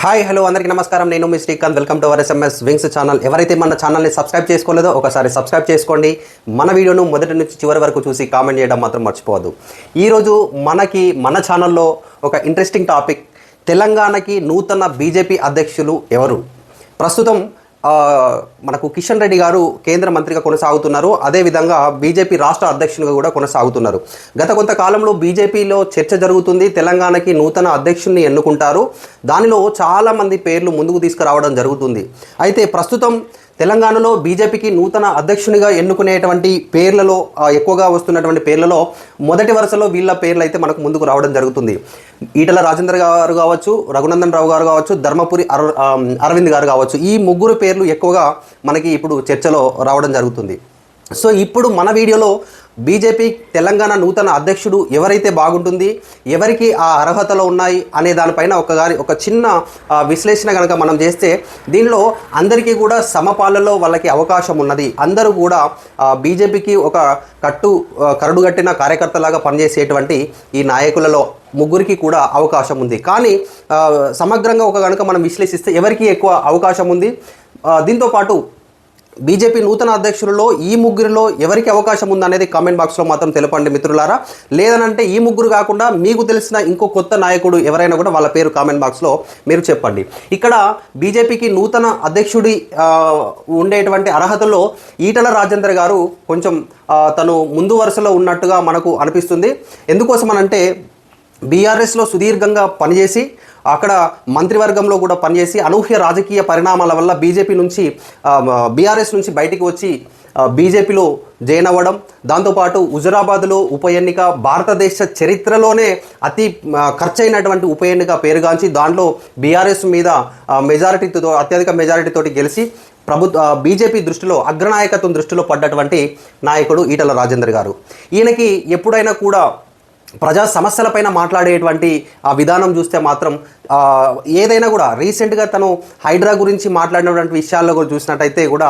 Hi hello అందరికీ నమస్కారం. నేను మీ Srikanth. Welcome to our SMS wings channel. ఎవరైతే మన ఛానల్ని సబ్స్క్రైబ్ చేసుకోలేదో ఒకసారి సబ్స్క్రైబ్ చేసుకోండి. మన వీడియోను మొదటి నుంచి చివరి వరకు చూసి కామెంట్ చేయడం మాత్రం మర్చిపోవద్దు. ఈరోజు మనకి మన ఛానల్లో ఒక ఇంట్రెస్టింగ్ టాపిక్ తెలంగాణకి నూతన బీజేపీ అధ్యక్షులు ఎవరు? ప్రస్తుతం మనకు కిషన్ రెడ్డి గారు కేంద్ర మంత్రిగా కొనసాగుతున్నారు. అదేవిధంగా బీజేపీ రాష్ట్ర అధ్యక్షునిగా కూడా కొనసాగుతున్నారు. గత కొంతకాలంలో బీజేపీలో చర్చ జరుగుతుంది. తెలంగాణకి నూతన అధ్యక్షుడిని ఎన్నుకుంటారు. దానిలో చాలామంది పేర్లు ముందుకు తీసుకురావడం జరుగుతుంది. అయితే ప్రస్తుతం తెలంగాణలో బీజేపీకి నూతన అధ్యక్షునిగా ఎన్నుకునేటువంటి పేర్లలో ఎక్కువగా వస్తున్నటువంటి పేర్లలో మొదటి వరుసలో వీళ్ళ పేర్లు అయితే మనకు ముందుకు రావడం జరుగుతుంది. ఈటల రాజేందర్ గారు కావచ్చు రఘునందన్ రావు గారు కావచ్చు ధర్మపురి అరవింద్ గారు కావచ్చు ఈ ముగ్గురు పేర్లు ఎక్కువగా మనకి ఇప్పుడు చర్చలో రావడం జరుగుతుంది. సో ఇప్పుడు మన వీడియోలో బీజేపీ తెలంగాణ నూతన అధ్యక్షుడు ఎవరైతే బాగుంటుంది ఎవరికి ఆ అర్హతలు ఉన్నాయి అనే దానిపైన ఒక ఒక చిన్న విశ్లేషణ కనుక మనం చేస్తే దీనిలో అందరికీ కూడా సమపాలలో వాళ్ళకి అవకాశం ఉన్నది. అందరూ కూడా బీజేపీకి ఒక కట్టు కరడుగట్టిన కార్యకర్తలాగా పనిచేసేటువంటి ఈ నాయకులలో ముగ్గురికి కూడా అవకాశం ఉంది. కానీ సమగ్రంగా ఒక కనుక మనం విశ్లేషిస్తే ఎవరికి ఎక్కువ అవకాశం ఉంది? దీంతోపాటు దీంతో పాటు బీజేపీ నూతన అధ్యక్షులలో ఈ ముగ్గురిలో ఎవరికి అవకాశం ఉందనేది కామెంట్ బాక్స్లో మాత్రం తెలపండి మిత్రులారా. లేదనంటే ఈ ముగ్గురు కాకుండా మీకు తెలిసిన ఇంకో కొత్త నాయకుడు ఎవరైనా కూడా వాళ్ళ పేరు కామెంట్ బాక్స్లో మీరు చెప్పండి. ఇక్కడ బీజేపీకి నూతన అధ్యక్షుడి ఉండేటువంటి అర్హతలో ఈటల రాజేందర్ గారు కొంచెం తను ముందు వరుసలో ఉన్నట్టుగా మనకు అనిపిస్తుంది. ఎందుకోసం అనంటే బీఆర్ఎస్లో సుదీర్ఘంగా పనిచేసి అక్కడ మంత్రివర్గంలో కూడా పనిచేసి అనూహ్య రాజకీయ పరిణామాల వల్ల బీజేపీ నుంచి బీఆర్ఎస్ నుంచి బయటికి వచ్చి బీజేపీలో జాయిన్ అవ్వడం దాంతోపాటు హుజురాబాద్లో ఉప ఎన్నిక భారతదేశ చరిత్రలోనే అతి ఖర్చైనటువంటి ఉప ఎన్నిక పేరుగాంచి దాంట్లో బీఆర్ఎస్ మీద మెజారిటీతో అత్యధిక మెజారిటీతోటి గెలిచి ప్రభుత్వ బీజేపీ దృష్టిలో అగ్రనాయకత్వం దృష్టిలో పడ్డటువంటి నాయకుడు ఈటల రాజేందర్ గారు. ఈయనకి ఎప్పుడైనా కూడా ప్రజా సమస్యలపైన మాట్లాడేటువంటి ఆ విధానం చూస్తే మాత్రం ఏదైనా కూడా రీసెంట్గా తను హైడ్రా గురించి మాట్లాడినటువంటి విషయాల్లో కూడా చూసినట్టయితే కూడా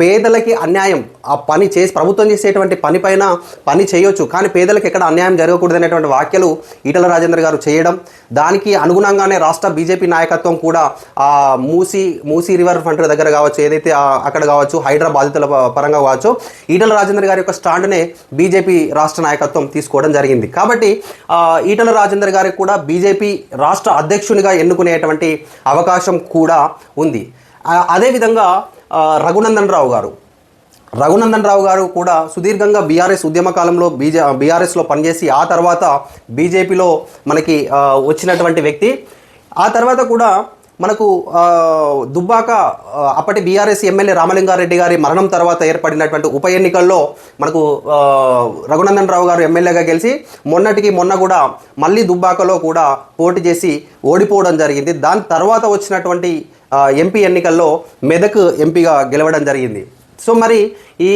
పేదలకి అన్యాయం ఆ పని చేసి ప్రభుత్వం చేసేటువంటి పనిపైన పని చేయొచ్చు కానీ పేదలకు ఎక్కడ అన్యాయం జరగకూడదు అనేటువంటి వ్యాఖ్యలు ఈటల రాజేందర్ గారు చేయడం దానికి అనుగుణంగానే రాష్ట్ర బీజేపీ నాయకత్వం కూడా ఆ మూసీ మూసీ రివర్ ఫ్రంట్ దగ్గర కావచ్చు ఏదైతే అక్కడ కావచ్చు హైడ్రా బాధితుల పరంగా కావచ్చు ఈటల రాజేందర్ గారి యొక్క స్టాండ్నే బీజేపీ రాష్ట్ర నాయకత్వం తీసుకోవడం జరిగింది. కాబట్టి ఈటల రాజేందర్ గారికి కూడా బీజేపీ రాష్ట్ర అధ్యక్షునిగా ఎన్నుకునేటువంటి అవకాశం కూడా ఉంది. అదేవిధంగా రఘునందన్ రావు గారు. రఘునందన్ రావు గారు కూడా సుదీర్ఘంగా బీఆర్ఎస్ ఉద్యమ కాలంలో బీజే బీఆర్ఎస్లో పనిచేసి ఆ తర్వాత బీజేపీలో మనకి వచ్చినటువంటి వ్యక్తి. ఆ తర్వాత కూడా మనకు దుబ్బాక అప్పటి బీఆర్ఎస్ ఎమ్మెల్యే రామలింగారెడ్డి గారి మరణం తర్వాత ఏర్పడినటువంటి ఉప ఎన్నికల్లో మనకు రఘునందన్ రావు గారు ఎమ్మెల్యేగా గెలిచి మొన్నటికి మొన్న కూడా మళ్ళీ దుబ్బాకలో కూడా పోటీ చేసి ఓడిపోవడం జరిగింది. దాని తర్వాత వచ్చినటువంటి ఎంపీ ఎన్నికల్లో మెదక్ ఎంపీగా గెలవడం జరిగింది. సో మరి ఈ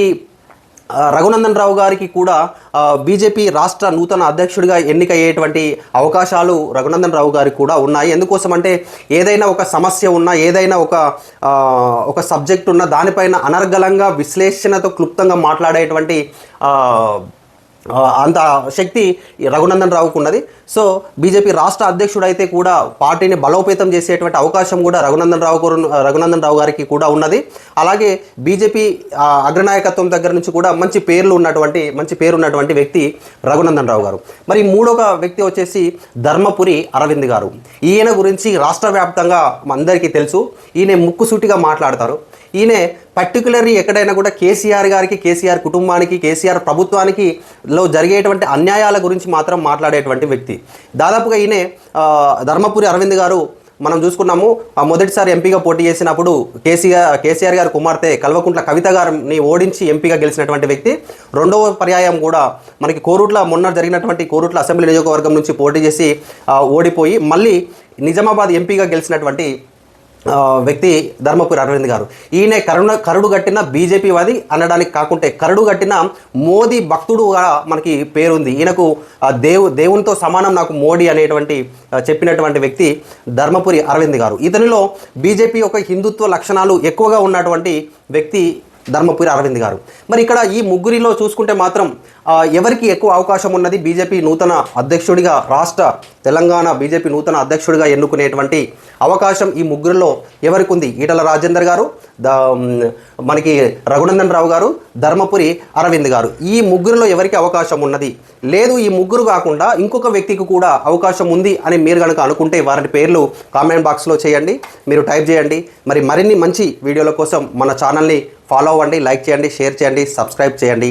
రఘునందన్ రావు గారికి కూడా బీజేపీ రాష్ట్ర నూతన అధ్యక్షుడిగా ఎన్నికయ్యేటువంటి అవకాశాలు రఘునందన్ రావు గారికి కూడా ఉన్నాయి. ఎందుకోసం అంటే ఏదైనా ఒక సమస్య ఉన్నా ఏదైనా ఒక ఒక సబ్జెక్ట్ ఉన్న దానిపైన అనర్గళంగా విశ్లేషణతో క్లుప్తంగా మాట్లాడేటువంటి అంత శక్తి రఘునందన్ రావుకు ఉన్నది సో బీజేపీ రాష్ట్ర అధ్యక్షుడు అయితే కూడా పార్టీని బలోపేతం చేసేటువంటి అవకాశం కూడా రఘునందన్ రావు గారు రఘునందన్ రావు గారికి కూడా ఉన్నది. అలాగే బీజేపీ అగ్రనాయకత్వం దగ్గర నుంచి కూడా మంచి పేర్లు ఉన్నటువంటి మంచి పేరు ఉన్నటువంటి వ్యక్తి రఘునందన్ రావు గారు. మరి మూడొక వ్యక్తి వచ్చేసి ధర్మపురి అరవింద్ గారు. ఈయన గురించి రాష్ట్ర వ్యాప్తంగా అందరికీ తెలుసు. ఈయన ముక్కుసూటిగా మాట్లాడతారు. ఈయన పర్టికులర్లీ ఎక్కడైనా కూడా కేసీఆర్ గారికి కేసీఆర్ కుటుంబానికి కేసీఆర్ ప్రభుత్వానికి లో జరిగేటువంటి అన్యాయాల గురించి మాత్రం మాట్లాడేటువంటి వ్యక్తి. దాదాపుగా ఈయన ధర్మపురి అరవింద్ గారు మనం చూసుకున్నాము మొదటిసారి ఎంపీగా పోటీ చేసినప్పుడు కేసీఆర్ కేసీఆర్ గారి కుమార్తె కల్వకుంట్ల కవిత గారిని ఓడించి ఎంపీగా గెలిచినటువంటి వ్యక్తి. రెండవ పర్యాయం కూడా మనకి కోరుట్ల మొన్న జరిగినటువంటి కోరుట్ల అసెంబ్లీ నియోజకవర్గం నుంచి పోటీ చేసి ఓడిపోయి మళ్ళీ నిజామాబాద్ ఎంపీగా గెలిచినటువంటి వ్యక్తి ధర్మపురి అరవింద్ గారు. ఈయన కరుణ కరుడు కట్టిన బీజేపీ వాది అనడానికి కాకుంటే కరుడు కట్టిన మోదీ భక్తుడుగా మనకి పేరుంది. ఈయనకు దేవు దేవునితో సమానం నాకు మోడీ అనేటువంటి చెప్పినటువంటి వ్యక్తి ధర్మపురి అరవింద్ గారు. ఇతనిలో బీజేపీ ఒక హిందుత్వ లక్షణాలు ఎక్కువగా ఉన్నటువంటి వ్యక్తి ధర్మపురి అరవింద్ గారు. మరి ఇక్కడ ఈ ముగ్గురిలో చూసుకుంటే మాత్రం ఎవరికి ఎక్కువ అవకాశం ఉన్నది బీజేపీ నూతన అధ్యక్షుడిగా రాష్ట్ర తెలంగాణ బీజేపీ నూతన అధ్యక్షుడిగా ఎన్నుకునేటువంటి అవకాశం ఈ ముగ్గురిలో ఎవరికి ఉంది ఈటల రాజేందర్ గారు ద మనకి రఘునందన్ రావు గారు ధర్మపురి అరవింద్ గారు. ఈ ముగ్గురిలో ఎవరికి అవకాశం ఉన్నది? లేదు ఈ ముగ్గురు కాకుండా ఇంకొక వ్యక్తికి కూడా అవకాశం ఉంది అని మీరు కనుక అనుకుంటే వారి పేర్లు కామెంట్ బాక్స్లో చేయండి. మీరు టైప్ చేయండి. మరి మరిన్ని మంచి వీడియోల కోసం మన ఛానల్ని ఫాలో అవ్వండి లైక్ చేయండి షేర్ చేయండి సబ్స్క్రైబ్ చేయండి.